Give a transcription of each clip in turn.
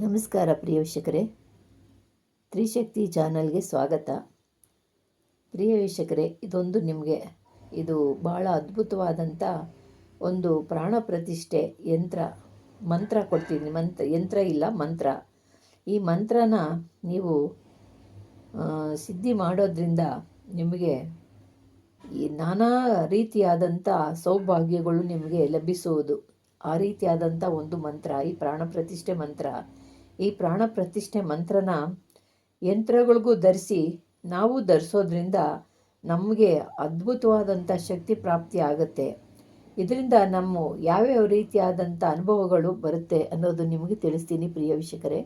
ನಮಸ್ಕಾರ ಪ್ರಿಯ ವೀಕ್ಷಕರೇ. ತ್ರಿಶಕ್ತಿ ಚಾನಲ್ಗೆ ಸ್ವಾಗತ. ಪ್ರಿಯ ವೀಕ್ಷಕರೇ, ಇದೊಂದು ನಿಮಗೆ, ಇದು ಭಾಳ ಅದ್ಭುತವಾದಂಥ ಒಂದು ಪ್ರಾಣ ಪ್ರತಿಷ್ಠೆ ಯಂತ್ರ, ಮಂತ್ರ ಕೊಡ್ತೀನಿ ಮಂತ್ರ, ಯಂತ್ರ ಇಲ್ಲ, ಮಂತ್ರ. ಈ ಮಂತ್ರನ ನೀವು ಸಿದ್ಧಿ ಮಾಡೋದ್ರಿಂದ ನಿಮಗೆ ಈ ನಾನಾ ರೀತಿಯಾದಂಥ ಸೌಭಾಗ್ಯಗಳು ನಿಮಗೆ ಲಭಿಸುವುದು ಆ ರೀತಿಯಾದಂಥ ಒಂದು ಮಂತ್ರ, ಈ ಪ್ರಾಣ ಪ್ರತಿಷ್ಠೆ ಮಂತ್ರ. ಈ ಪ್ರಾಣ ಪ್ರತಿಷ್ಠೆ ಮಂತ್ರನ ಯಂತ್ರಗಳಿಗೂ ಧರಿಸಿ ನಾವು ಧರಿಸೋದ್ರಿಂದ ನಮಗೆ ಅದ್ಭುತವಾದಂಥ ಶಕ್ತಿ ಪ್ರಾಪ್ತಿ ಆಗುತ್ತೆ. ಇದರಿಂದ ನಮ್ಮ ಯಾವ್ಯಾವ ರೀತಿಯಾದಂಥ ಅನುಭವಗಳು ಬರುತ್ತೆ ಅನ್ನೋದು ನಿಮಗೆ ತಿಳಿಸ್ತೀನಿ ಪ್ರಿಯ ವೀಕ್ಷಕರೇ.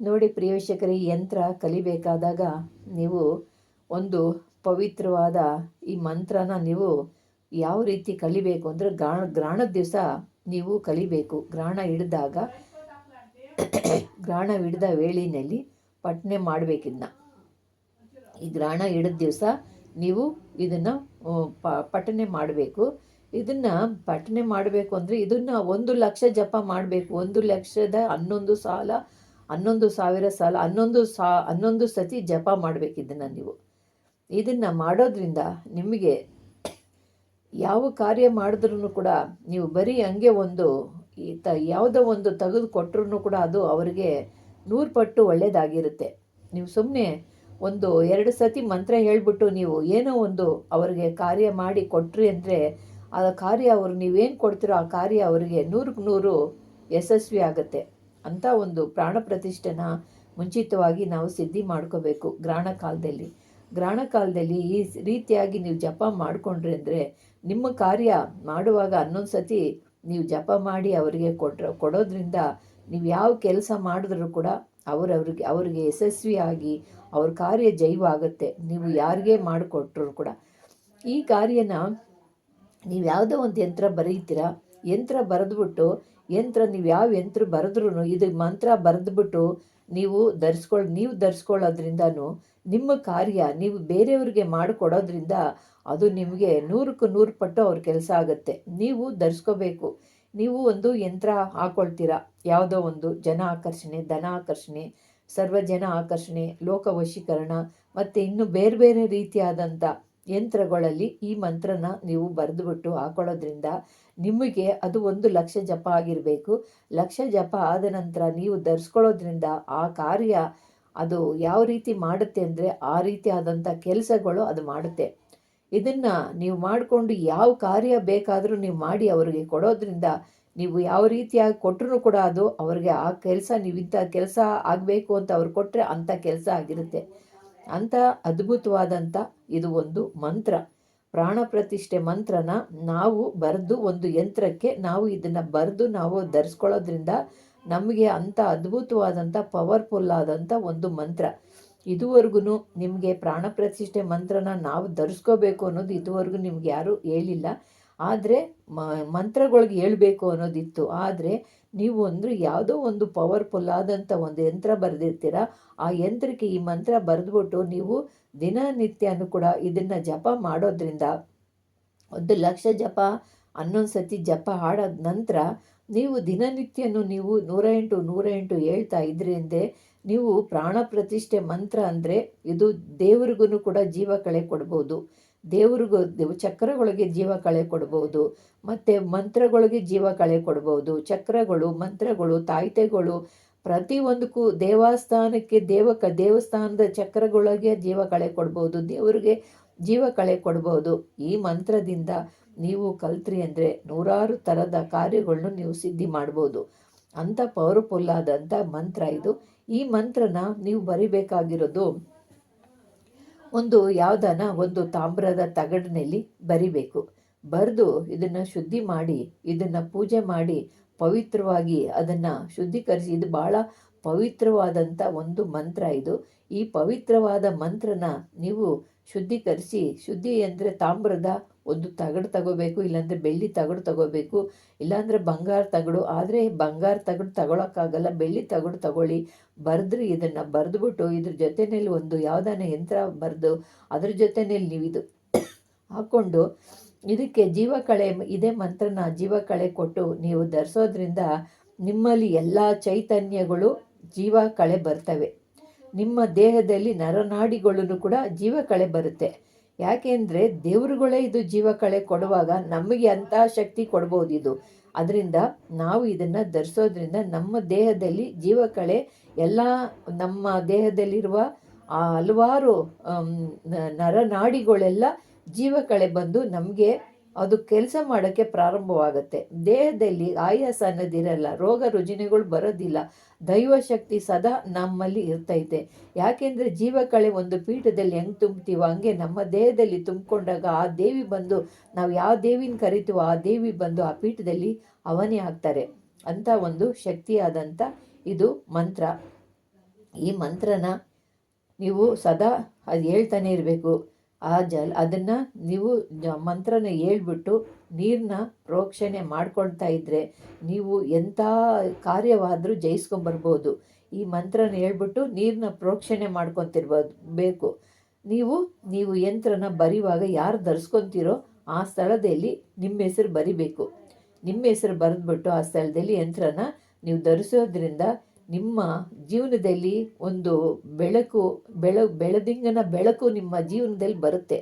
ನೋಡಿ ಪ್ರಿಯ ವೀಕ್ಷಕರೇ, ಈ ಯಂತ್ರ ಕಲಿಬೇಕಾದಾಗ ನೀವು ಒಂದು ಪವಿತ್ರವಾದ ಈ ಮಂತ್ರನ ನೀವು ಯಾವ ರೀತಿ ಕಲಿಬೇಕು ಅಂದರೆ ಗ್ರಾಣ ಗ್ರಾಣದ ದಿವಸ ನೀವು ಕಲಿಬೇಕು. ಗ್ರಹಣ ಹಿಡಿದಾಗ ಗ್ರಹಣ ಹಿಡಿದ ವೇಳೆಯಲ್ಲಿ ಪಠನೆ ಮಾಡಬೇಕಿದ್ನ ಈ ಗ್ರಹಣ ಹಿಡಿದ ದಿವಸ ನೀವು ಇದನ್ನು ಪಟ್ಟಣೆ ಮಾಡಬೇಕು. ಇದನ್ನು ಪಠನೆ ಮಾಡಬೇಕು ಅಂದರೆ ಇದನ್ನು ಒಂದು ಲಕ್ಷ ಜಪ ಮಾಡಬೇಕು. ಒಂದು ಲಕ್ಷದ ಹನ್ನೊಂದು ಸಾಲ, ಹನ್ನೊಂದು ಸಾವಿರ ಸಾಲ, ಹನ್ನೊಂದು ಸಾ, ಹನ್ನೊಂದು ಸತಿ ಜಪ ಮಾಡಬೇಕು ಇದನ್ನು ನೀವು. ಇದನ್ನು ಮಾಡೋದ್ರಿಂದ ನಿಮಗೆ ಯಾವ ಕಾರ್ಯ ಮಾಡಿದ್ರೂ ಕೂಡ ನೀವು ಬರೀ ಹಂಗೆ ಒಂದು ಈ ತ ಯಾವುದೋ ಒಂದು ತೆಗೆದು ಕೊಟ್ಟರು ಕೂಡ ಅದು ಅವರಿಗೆ ನೂರು ಪಟ್ಟು ಒಳ್ಳೆಯದಾಗಿರುತ್ತೆ ನೀವು ಸುಮ್ಮನೆ ಒಂದು ಎರಡು ಸತಿ ಮಂತ್ರ ಹೇಳಿಬಿಟ್ಟು ನೀವು ಏನೋ ಒಂದು ಅವರಿಗೆ ಕಾರ್ಯ ಮಾಡಿ ಕೊಟ್ರಿ ಅಂದರೆ ಆ ಕಾರ್ಯ ಅವರು ನೀವೇನು ಕೊಡ್ತೀರೋ ಆ ಕಾರ್ಯ ಅವರಿಗೆ ನೂರಕ್ಕೆ ನೂರು ಯಶಸ್ವಿ ಆಗುತ್ತೆ. ಅಂಥ ಒಂದು ಪ್ರಾಣ ಪ್ರತಿಷ್ಠೆನ ಮುಂಚಿತವಾಗಿ ನಾವು ಸಿದ್ಧಿ ಮಾಡ್ಕೋಬೇಕು ಗ್ರಹಣ ಕಾಲದಲ್ಲಿ. ಗ್ರಹಣ ಕಾಲದಲ್ಲಿ ಈ ರೀತಿಯಾಗಿ ನೀವು ಜಪ ಮಾಡಿಕೊಂಡ್ರಿ ಅಂದರೆ ನಿಮ್ಮ ಕಾರ್ಯ ಮಾಡುವಾಗ ಹನ್ನೊಂದು ಸತಿ ನೀವು ಜಪ ಮಾಡಿ ಅವರಿಗೆ ಕೊಟ್ರ, ಕೊಡೋದ್ರಿಂದ ನೀವು ಯಾವ ಕೆಲಸ ಮಾಡಿದ್ರೂ ಕೂಡ ಅವರವ್ರಿಗೆ ಅವರಿಗೆ ಯಶಸ್ವಿಯಾಗಿ ಅವ್ರ ಕಾರ್ಯ ಜೈವ ಆಗುತ್ತೆ ನೀವು ಯಾರಿಗೆ ಮಾಡಿಕೊಟ್ರು ಕೂಡ. ಈ ಕಾರ್ಯನ ನೀವು ಯಾವುದೋ ಒಂದು ಯಂತ್ರ ಬರೀತೀರಾ? ಯಂತ್ರ ಬರೆದ್ಬಿಟ್ಟು, ಯಂತ್ರ ನೀವು ಯಾವ ಯಂತ್ರ ಬರೆದ್ರೂ ಇದು ಮಂತ್ರ ಬರೆದ್ಬಿಟ್ಟು ನೀವು ಧರಿಸ್ಕೊಳ್ಳಿ ನೀವು ಧರಿಸ್ಕೊಳ್ಳೋದ್ರಿಂದನೂ ನಿಮ್ಮ ಕಾರ್ಯ ನೀವು ಬೇರೆಯವ್ರಿಗೆ ಮಾಡಿಕೊಡೋದ್ರಿಂದ ಅದು ನಿಮಗೆ ನೂರಕ್ಕೂ ನೂರು ಪಟ್ಟು ಅವ್ರ ಕೆಲಸ ಆಗುತ್ತೆ. ನೀವು ಧರಿಸ್ಕೋಬೇಕು. ನೀವು ಒಂದು ಯಂತ್ರ ಹಾಕೊಳ್ತೀರಾ? ಯಾವುದೋ ಒಂದು ಜನ ಆಕರ್ಷಣೆ, ಧನ ಆಕರ್ಷಣೆ, ಸರ್ವಜನ ಆಕರ್ಷಣೆ, ಲೋಕ ವಶೀಕರಣ, ಮತ್ತು ಇನ್ನು ಬೇರೆ ಬೇರೆ ರೀತಿಯಾದಂಥ ಯಂತ್ರಗಳಲ್ಲಿ ಈ ಮಂತ್ರನ ನೀವು ಬರೆದುಬಿಟ್ಟು ಹಾಕೊಳ್ಳೋದ್ರಿಂದ ನಿಮಗೆ ಅದು ಒಂದು ಲಕ್ಷ ಜಪ ಆಗಿರಬೇಕು. ಲಕ್ಷ ಜಪ ಆದ ನಂತರ ನೀವು ಧರಿಸ್ಕೊಳ್ಳೋದ್ರಿಂದ ಆ ಕಾರ್ಯ ಅದು ಯಾವ ರೀತಿ ಮಾಡುತ್ತೆ ಅಂದರೆ ಆ ರೀತಿ ಆದಂಥ ಕೆಲಸಗಳು ಅದು ಮಾಡುತ್ತೆ. ಇದನ್ನು ನೀವು ಮಾಡಿಕೊಂಡು ಯಾವ ಕಾರ್ಯ ಬೇಕಾದರೂ ನೀವು ಮಾಡಿ ಅವರಿಗೆ ಕೊಡೋದ್ರಿಂದ ನೀವು ಯಾವ ರೀತಿಯಾಗಿ ಕೊಟ್ಟರು ಕೂಡ ಅದು ಅವ್ರಿಗೆ ಆ ಕೆಲಸ ನೀವು ಇಂಥ ಕೆಲಸ ಆಗಬೇಕು ಅಂತ ಅವ್ರು ಕೊಟ್ಟರೆ ಅಂಥ ಕೆಲಸ ಆಗಿರುತ್ತೆ. ಅಂಥ ಅದ್ಭುತವಾದಂಥ ಇದು ಒಂದು ಮಂತ್ರ. ಪ್ರಾಣ ಪ್ರತಿಷ್ಠೆ ಮಂತ್ರನ ನಾವು ಬರೆದು ಒಂದು ಯಂತ್ರಕ್ಕೆ ನಾವು ಇದನ್ನು ಬರೆದು ನಾವು ಧರಿಸ್ಕೊಳ್ಳೋದ್ರಿಂದ ನಮಗೆ ಅಂಥ ಅದ್ಭುತವಾದಂಥ ಪವರ್ಫುಲ್ ಆದಂಥ ಒಂದು ಮಂತ್ರ. ಇದುವರೆಗೂ ನಿಮಗೆ ಪ್ರಾಣ ಪ್ರತಿಷ್ಠೆ ಮಂತ್ರನ ನಾವು ಧರಿಸ್ಕೋಬೇಕು ಅನ್ನೋದು ಇದುವರೆಗೂ ನಿಮ್ಗೆ ಯಾರೂ ಹೇಳಿಲ್ಲ. ಆದರೆ ಮಂತ್ರಗಳಿಗೆ ಹೇಳಬೇಕು ಅನ್ನೋದಿತ್ತು. ಆದರೆ ನೀವು ಅಂದರೆ ಯಾವುದೋ ಒಂದು ಪವರ್ಫುಲ್ ಆದಂಥ ಒಂದು ಯಂತ್ರ ಬರೆದಿರ್ತೀರ, ಆ ಯಂತ್ರಕ್ಕೆ ಈ ಮಂತ್ರ ಬರೆದ್ಬಿಟ್ಟು ನೀವು ದಿನನಿತ್ಯನೂ ಕೂಡ ಇದನ್ನು ಜಪ ಮಾಡೋದ್ರಿಂದ ಒಂದು ಲಕ್ಷ ಜಪ, ಹನ್ನೊಂದು ಸತಿ ಜಪ ಹಾಡೋದ ನಂತರ ನೀವು ದಿನನಿತ್ಯನೂ ನೀವು ನೂರ ಎಂಟು ನೂರ ಎಂಟು ಹೇಳ್ತಾ ಇದ್ರಿಂದ ನೀವು ಪ್ರಾಣ ಪ್ರತಿಷ್ಠೆ ಮಂತ್ರ ಅಂದರೆ ಇದು ದೇವರಿಗೂ ಕೂಡ ಜೀವ ಕಳೆ ಕೊಡ್ಬೋದು. ದೇವ್ರಿಗೂ, ದೇವ್ ಚಕ್ರಗಳಿಗೆ ಜೀವ ಕಳೆ ಕೊಡ್ಬೋದು, ಮತ್ತು ಮಂತ್ರಗಳಿಗೆ ಜೀವ ಕಳೆ ಕೊಡ್ಬೋದು, ಚಕ್ರಗಳು, ಮಂತ್ರಗಳು, ತಾಯ್ತೆಗಳು, ಪ್ರತಿಯೊಂದಕ್ಕೂ ದೇವಸ್ಥಾನಕ್ಕೆ ದೇವಕ ದೇವಸ್ಥಾನದ ಚಕ್ರಗಳಿಗೆ ಜೀವ ಕಳೆ ಕೊಡ್ಬೋದು, ದೇವರಿಗೆ ಜೀವ ಕಳೆ ಕೊಡ್ಬೋದು. ಈ ಮಂತ್ರದಿಂದ ನೀವು ಕಲ್ತ್ರಿ ಅಂದರೆ ನೂರಾರು ಥರದ ಕಾರ್ಯಗಳನ್ನು ನೀವು ಸಿದ್ಧಿ ಮಾಡ್ಬೋದು. ಅಂಥ ಪವರ್ಫುಲ್ ಆದಂಥ ಮಂತ್ರ ಇದು. ಈ ಮಂತ್ರನ ನೀವು ಬರಿಬೇಕಾಗಿರೋದು ಒಂದು ಯಾವ್ದಾನ ಒಂದು ತಾಮ್ರದ ತಗಡಿನಲ್ಲಿ ಬರಿಬೇಕು. ಬರೆದು ಇದನ್ನು ಶುದ್ಧಿ ಮಾಡಿ, ಇದನ್ನು ಪೂಜೆ ಮಾಡಿ, ಪವಿತ್ರವಾಗಿ ಅದನ್ನು ಶುದ್ಧೀಕರಿಸಿ, ಇದು ಭಾಳ ಪವಿತ್ರವಾದಂಥ ಒಂದು ಮಂತ್ರ ಇದು. ಈ ಪವಿತ್ರವಾದ ಮಂತ್ರನ ನೀವು ಶುದ್ಧೀಕರಿಸಿ, ಶುದ್ಧಿ ಅಂದರೆ ತಾಮ್ರದ ಒಂದು ತಗಡು ತಗೋಬೇಕು, ಇಲ್ಲಾಂದರೆ ಬೆಳ್ಳಿ ತಗಡು ತಗೋಬೇಕು, ಇಲ್ಲಾಂದರೆ ಬಂಗಾರ ತಗಡು. ಆದರೆ ಬಂಗಾರ ತಗಡು ತಗೊಳಕ್ಕಾಗಲ್ಲ, ಬೆಳ್ಳಿ ತಗಡು ತಗೊಳ್ಳಿ. ಬರೆದ್ರಿ ಇದನ್ನು ಬರೆದ್ಬಿಟ್ಟು ಇದ್ರ ಜೊತೆಯಲ್ಲಿ ಒಂದು ಯಾವುದಾನ ಯಂತ್ರ ಬರೆದು ಅದ್ರ ಜೊತೆಯಲ್ಲಿ ನೀವು ಇದು ಹಾಕ್ಕೊಂಡು ಇದಕ್ಕೆ ಜೀವಕಳೆ, ಇದೇ ಮಂತ್ರನ ಜೀವಕಳೆ ಕೊಟ್ಟು ನೀವು ಧರಿಸೋದ್ರಿಂದ ನಿಮ್ಮಲ್ಲಿ ಎಲ್ಲ ಚೈತನ್ಯಗಳು ಜೀವ ಕಳೆ ಬರ್ತವೆ. ನಿಮ್ಮ ದೇಹದಲ್ಲಿ ನರನಾಡಿಗಳನ್ನು ಕೂಡ ಜೀವಕಳೆ ಬರುತ್ತೆ. ಯಾಕೆಂದರೆ ದೇವರುಗಳೇ ಇದು ಜೀವಕಳೆ ಕೊಡುವಾಗ ನಮಗೆ ಅಂಥ ಶಕ್ತಿ ಕೊಡ್ಬೋದು ಇದು ಅದರಿಂದ ನಾವು ಇದನ್ನು ಧರಿಸೋದ್ರಿಂದ ನಮ್ಮ ದೇಹದಲ್ಲಿ ಜೀವಕಳೆ ಎಲ್ಲ ನಮ್ಮ ದೇಹದಲ್ಲಿರುವ ಹಲವಾರು ನರನಾಡಿಗಳೆಲ್ಲ ಜೀವಕಳೆ ಬಂದು ನಮಗೆ ಅದು ಕೆಲಸ ಮಾಡೋಕ್ಕೆ ಪ್ರಾರಂಭವಾಗುತ್ತೆ. ದೇಹದಲ್ಲಿ ಆಯಾಸ ಅನ್ನೋದಿರಲ್ಲ ರೋಗ ರುಜಿನಗಳು ಬರೋದಿಲ್ಲ ದೈವಶಕ್ತಿ ಸದಾ ನಮ್ಮಲ್ಲಿ ಇರ್ತೈತೆ. ಯಾಕೆಂದರೆ ಜೀವಕಳೆ ಒಂದು ಪೀಠದಲ್ಲಿ ಹೆಂಗೆ ತುಂಬ್ತೀವೋ ಹಂಗೆ ನಮ್ಮ ದೇಹದಲ್ಲಿ ತುಂಬಿಕೊಂಡಾಗ ಆ ದೇವಿ ಬಂದು, ನಾವು ಯಾವ ದೇವಿನ ಕರಿತೀವೋ ಆ ದೇವಿ ಬಂದು ಆ ಪೀಠದಲ್ಲಿ ಅವನೇ ಆಗ್ತಾರೆ. ಅಂತ ಒಂದು ಶಕ್ತಿಯಾದಂಥ ಇದು ಮಂತ್ರ. ಈ ಮಂತ್ರನ ನೀವು ಸದಾ ಅದು ಹೇಳ್ತಾನೆ ಇರಬೇಕು. ಆ ಜಲ್, ಅದನ್ನು ನೀವು ಮಂತ್ರನ ಹೇಳ್ಬಿಟ್ಟು ನೀರನ್ನ ಪ್ರೋಕ್ಷಣೆ ಮಾಡ್ಕೊಳ್ತಾ ಇದ್ದರೆ ನೀವು ಎಂಥ ಕಾರ್ಯವಾದರೂ ಜಯಿಸ್ಕೊಂಬರ್ಬೋದು ಈ ಮಂತ್ರನ ಹೇಳ್ಬಿಟ್ಟು ನೀರನ್ನ ಪ್ರೋಕ್ಷಣೆ ಮಾಡ್ಕೊತಿರ್ಬೋದು, ಬೇಕು. ನೀವು ನೀವು ಯಂತ್ರನ ಬರೆಯುವಾಗ ಯಾರು ಧರಿಸ್ಕೊತೀರೋ ಆ ಸ್ಥಳದಲ್ಲಿ ನಿಮ್ಮ ಹೆಸರು ಬರಿಬೇಕು. ನಿಮ್ಮ ಹೆಸರು ಬರೆದ್ಬಿಟ್ಟು ಆ ಸ್ಥಳದಲ್ಲಿ ಯಂತ್ರನ ನೀವು ಧರಿಸೋದ್ರಿಂದ ನಿಮ್ಮ ಜೀವನದಲ್ಲಿ ಒಂದು ಬೆಳಕು, ಬೆಳ, ಬೆಳದಿಂಗನ ಬೆಳಕು ನಿಮ್ಮ ಜೀವನದಲ್ಲಿ ಬರುತ್ತೆ.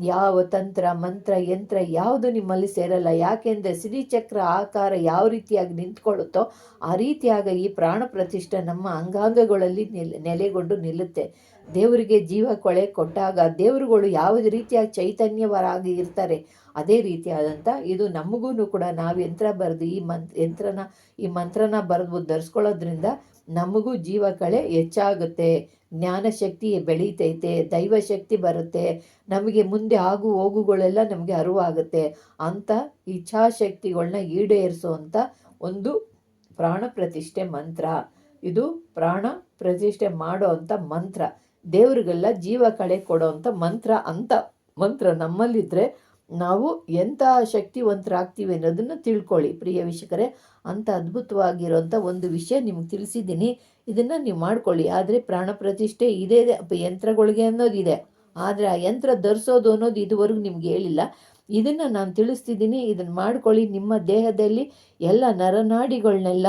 ಯಾವ ತಂತ್ರ, ಮಂತ್ರ, ಯಂತ್ರ ಯಾವುದು ನಿಮ್ಮಲ್ಲಿ ಸೇರಲ್ಲ. ಯಾಕೆಂದರೆ ಸಿರಿಚಕ್ರ ಆಕಾರ ಯಾವ ರೀತಿಯಾಗಿ ನಿಂತ್ಕೊಳ್ಳುತ್ತೋ ಆ ರೀತಿಯಾಗ ಈ ಪ್ರಾಣ ಪ್ರತಿಷ್ಠೆ ನಮ್ಮ ಅಂಗಾಂಗಗಳಲ್ಲಿ ನಿಲ್, ನೆಲೆಗೊಂಡು ನಿಲ್ಲುತ್ತೆ. ದೇವರಿಗೆ ಜೀವ ಕೊಳೆ ಕೊಟ್ಟಾಗ ದೇವರುಗಳು ಯಾವ ರೀತಿಯಾಗಿ ಚೈತನ್ಯವರಾಗಿ ಇರ್ತಾರೆ, ಅದೇ ರೀತಿಯಾದಂಥ ಇದು ನಮಗೂ ಕೂಡ ನಾವು ಯಂತ್ರ ಬರೆದು ಈ ಮಂತ್ ಯಂತ್ರನ, ಈ ಮಂತ್ರನ ಬರೆದು ಧರಿಸ್ಕೊಳ್ಳೋದ್ರಿಂದ ನಮಗೂ ಜೀವ ಕಳೆ ಹೆಚ್ಚಾಗುತ್ತೆ. ಜ್ಞಾನಶಕ್ತಿ ಬೆಳೀತೈತೆ, ದೈವಶಕ್ತಿ ಬರುತ್ತೆ, ನಮಗೆ ಮುಂದೆ ಆಗು ಹೋಗುಗಳೆಲ್ಲ ನಮಗೆ ಅರಿವಾಗುತ್ತೆ. ಅಂಥ ಇಚ್ಛಾಶಕ್ತಿಗಳನ್ನ ಈಡೇರಿಸುವಂಥ ಒಂದು ಪ್ರಾಣ ಪ್ರತಿಷ್ಠೆ ಮಂತ್ರ. ಇದು ಪ್ರಾಣ ಪ್ರತಿಷ್ಠೆ ಮಾಡೋ ಅಂಥ ಮಂತ್ರ. ದೇವರಿಗೆಲ್ಲ ಜೀವ ಕಳೆ ಕೊಡೋವಂಥ ಮಂತ್ರ ಅಂತ, ಮಂತ್ರ ನಮ್ಮಲ್ಲಿದ್ದರೆ ನಾವು ಎಂಥ ಶಕ್ತಿವಂತರಾಗ್ತೀವಿ ಅನ್ನೋದನ್ನು ತಿಳ್ಕೊಳ್ಳಿ. ಪ್ರಿಯ ವೀಕ್ಷಕರೇ, ಅಂಥ ಅದ್ಭುತವಾಗಿರೋಂಥ ಒಂದು ವಿಷಯ ನಿಮ್ಗೆ ತಿಳಿಸಿದ್ದೀನಿ. ಇದನ್ನು ನೀವು ಮಾಡ್ಕೊಳ್ಳಿ. ಆದರೆ ಪ್ರಾಣ ಪ್ರತಿಷ್ಠೆ ಇದೇ, ಯಂತ್ರಗಳಿಗೆ ಅನ್ನೋದಿದೆ. ಆದರೆ ಆ ಯಂತ್ರ ಧರಿಸೋದು ಅನ್ನೋದು ಇದುವರೆಗೂ ನಿಮ್ಗೆ ಹೇಳಿಲ್ಲ. ಇದನ್ನು ನಾನು ತಿಳಿಸ್ತಿದ್ದೀನಿ. ಇದನ್ನು ಮಾಡ್ಕೊಳ್ಳಿ. ನಿಮ್ಮ ದೇಹದಲ್ಲಿ ಎಲ್ಲ ನರನಾಡಿಗಳನ್ನೆಲ್ಲ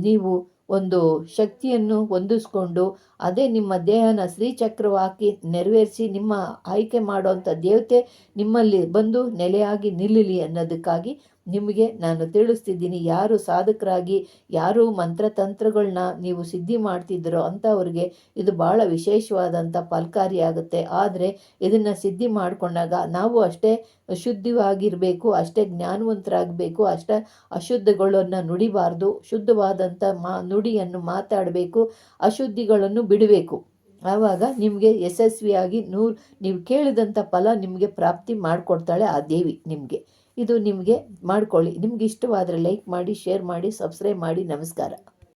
ನೀವು ಒಂದು ಶಕ್ತಿಯನ್ನು ಹೊಂದಿಸ್ಕೊಂಡು ಅದೇ ನಿಮ್ಮ ದೇಹನ ಶ್ರೀಚಕ್ರವಾಕಿ ನೆರವೇರಿಸಿ ನಿಮ್ಮ ಆಯ್ಕೆ ಮಾಡುವಂಥ ದೇವತೆ ನಿಮ್ಮಲ್ಲಿ ಬಂದು ನೆಲೆಯಾಗಿ ನಿಲ್ಲಲಿ ಅನ್ನೋದಕ್ಕಾಗಿ ನಿಮಗೆ ನಾನು ತಿಳಿಸ್ತಿದ್ದೀನಿ ಯಾರು ಸಾಧಕರಾಗಿ, ಯಾರು ಮಂತ್ರತಂತ್ರಗಳನ್ನ ನೀವು ಸಿದ್ಧಿ ಮಾಡ್ತಿದ್ದೀರೋ ಅಂಥವ್ರಿಗೆ ಇದು ಭಾಳ ವಿಶೇಷವಾದಂಥ ಫಲಕಾರಿಯಾಗುತ್ತೆ ಆದರೆ ಇದನ್ನು ಸಿದ್ಧಿ ಮಾಡಿಕೊಂಡಾಗ ನಾವು ಅಷ್ಟೇ ಶುದ್ಧವಾಗಿರಬೇಕು, ಅಷ್ಟೇ ಜ್ಞಾನವಂತರಾಗಬೇಕು, ಅಷ್ಟೇ ಅಶುದ್ಧಗಳನ್ನು ನುಡಿಬಾರ್ದು, ಶುದ್ಧವಾದಂಥ ಮಾ, ನುಡಿಯನ್ನು ಮಾತಾಡಬೇಕು, ಅಶುದ್ಧಿಗಳನ್ನು ಬಿಡಬೇಕು. ಆವಾಗ ನಿಮಗೆ ಯಶಸ್ವಿಯಾಗಿ ನೂರು, ನೀವು ಕೇಳಿದಂಥ ಫಲ ನಿಮಗೆ ಪ್ರಾಪ್ತಿ ಮಾಡಿಕೊಡ್ತಾಳೆ ಆ ದೇವಿ ನಿಮಗೆ. ಇದು ನಿಮಗೆ ಮಾಡ್ಕೊಳ್ಳಿ. ನಿಮ್ಗೆ ಇಷ್ಟವಾದರೆ ಲೈಕ್ ಮಾಡಿ ಶೇರ್ ಮಾಡಿ ಸಬ್ಸ್ಕ್ರೈಬ್ ಮಾಡಿ ನಮಸ್ಕಾರ.